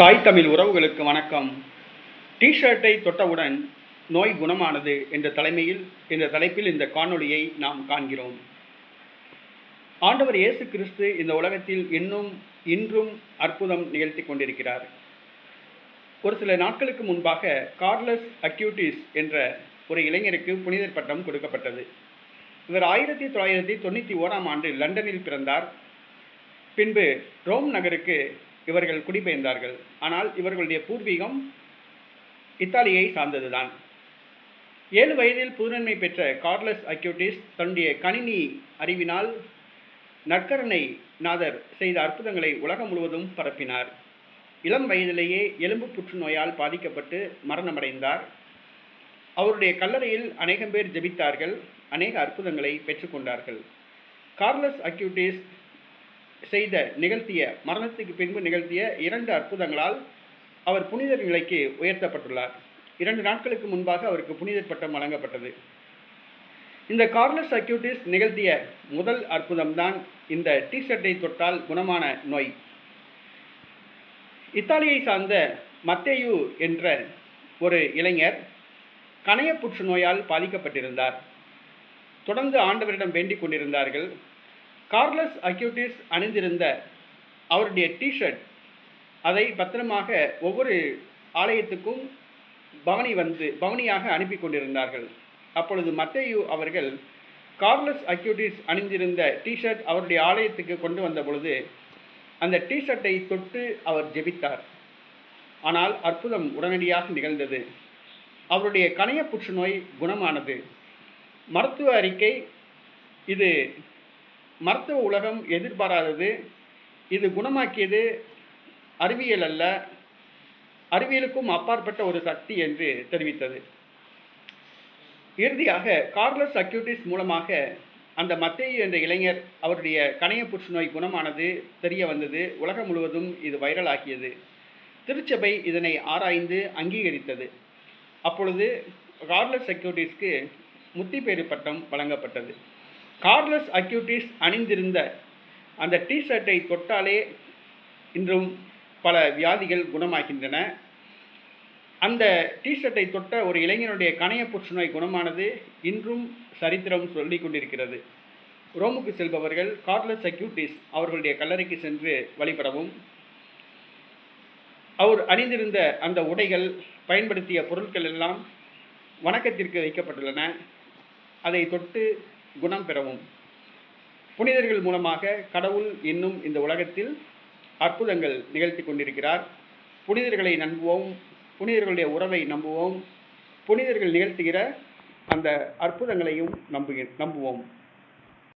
தாய் தமிழ் உறவுகளுக்கு வணக்கம். டிஷர்ட்டை தொட்டவுடன் நோய் குணமானது என்ற தலைமையில் என்ற தலைப்பில் இந்த காணொளியை நாம் காண்கிறோம். ஆண்டவர் இயேசு கிறிஸ்து இந்த உலகத்தில் இன்னும் இன்றும் அற்புதம் நிகழ்த்தி கொண்டிருக்கிறார். ஒரு சில நாட்களுக்கு முன்பாக கார்லஸ் அக்யூட்டிஸ் என்ற ஒரு இளைஞருக்கு புனிதர் பட்டம் கொடுக்கப்பட்டது. இவர் ஆயிரத்தி தொள்ளாயிரத்தி தொண்ணூற்றி ஓராம் ஆண்டு லண்டனில் பிறந்தார். பின்பு ரோம் நகருக்கு இவர்கள் குடிபெயர்ந்தார்கள். ஆனால் இவர்களுடைய பூர்வீகம் இத்தாலியை சார்ந்ததுதான். ஏழு வயதில் புதுநன்மை பெற்ற கார்லஸ் அக்யூட்டிஸ் தன்னுடைய கணினி அறிவினால் நற்கரணை நாதர் செய்த அற்புதங்களை உலகம் முழுவதும் பரப்பினார். இளம் வயதிலேயே எலும்பு புற்றுநோயால் பாதிக்கப்பட்டு மரணமடைந்தார். அவருடைய கல்லறையில் அநேகம் பேர் ஜெபித்தார்கள். அநேக அற்புதங்களை பெற்றுக்கொண்டார்கள். கார்லஸ் அக்யூட்டிஸ் செய்த நிகழ்த்திய மரணத்துக்கு பின்பு நிகழ்த்திய இரண்டு அற்புதங்களால் அவர் புனிதர் நிலைக்கு உயர்த்தப்பட்டுள்ளார். இரண்டு நாட்களுக்கு முன்பாக அவருக்கு புனிதர் பட்டம் வழங்கப்பட்டது. இந்த கார்லஸ் அக்யூட்டிஸ் நிகழ்த்திய முதல் அற்புதம்தான் இந்த டிஷர்ட்டை தொட்டால் குணமான நோய். இத்தாலியை சார்ந்த மத்தேயு என்ற ஒரு இளைஞர் கணைய புற்றுநோயால் பாதிக்கப்பட்டிருந்தார். தொடர்ந்து ஆண்டவரிடம் வேண்டிக் கொண்டிருந்தார்கள். கார்லஸ் அக்யூட்டிஸ் அணிந்திருந்த அவருடைய டிஷர்ட் அதை பத்திரமாக ஒவ்வொரு ஆலயத்துக்கும் பவனி வந்து பவனியாக அனுப்பி கொண்டிருந்தார்கள். அப்பொழுது மத்தேயு அவர்கள் கார்லஸ் அக்யூட்டிஸ் அணிந்திருந்த டிஷர்ட் அவருடைய ஆலயத்துக்கு கொண்டு வந்த பொழுது அந்த டிஷர்ட்டை தொட்டு அவர் ஜெபித்தார். ஆனால் அற்புதம் உடனடியாக நிகழ்ந்தது. அவருடைய கணைய புற்றுநோய் குணமானது. மருத்துவ அறிக்கை இது மருத்துவ உலகம் எதிர்பாராதது. இது குணமாக்கியது அறிவியல் அல்ல. அறிவியலுக்கும் அப்பாற்பட்ட ஒரு சக்தி என்று தெரிவித்தது. இறுதியாக கார்லஸ் அக்யூட்டிஸ் மூலமாக அந்த மத்தேயு என்ற இளைஞர் அவருடைய கணைய புற்றுநோய் குணமானது தெரிய வந்தது. உலகம் முழுவதும் இது வைரலாகியது திருச்சபை இதனை ஆராய்ந்து அங்கீகரித்தது. அப்பொழுது கார்லஸ் செக்யூரிட்டிஸ்க்கு முத்திப்பேறு பட்டம் வழங்கப்பட்டது. கார்லஸ் அக்யூட்டிஸ் அணிந்திருந்த அந்த டிஷர்ட்டை தொட்டாலே இன்றும் பல வியாதிகள் குணமாகின்றன. அந்த டிஷர்ட்டை தொட்ட ஒரு இளைஞனுடைய கணைய புற்றுநோய் குணமானது இன்றும் சரித்திரம் சொல்லிக் கொண்டிருக்கிறது. ரோமுக்கு செல்பவர்கள் கார்லஸ் அக்யூட்டிஸ் அவர்களுடைய கல்லறைக்கு சென்று வழிபடவும். அவர் அணிந்திருந்த அந்த உடைகள் பயன்படுத்திய பொருட்கள் எல்லாம் வணக்கத்திற்கு வைக்கப்பட்டுள்ளன. அதை தொட்டு குணம் பெறவும். புனிதர்கள் மூலமாக கடவுள் இன்னும் இந்த உலகத்தில் அற்புதங்கள் நிகழ்த்தி கொண்டிருக்கிறார். புனிதர்களை நம்புவோம் புனிதர்களுடைய உறவை நம்புவோம் புனிதர்கள் நிகழ்த்துகிற அந்த அற்புதங்களையும் நம்புக நம்புவோம்.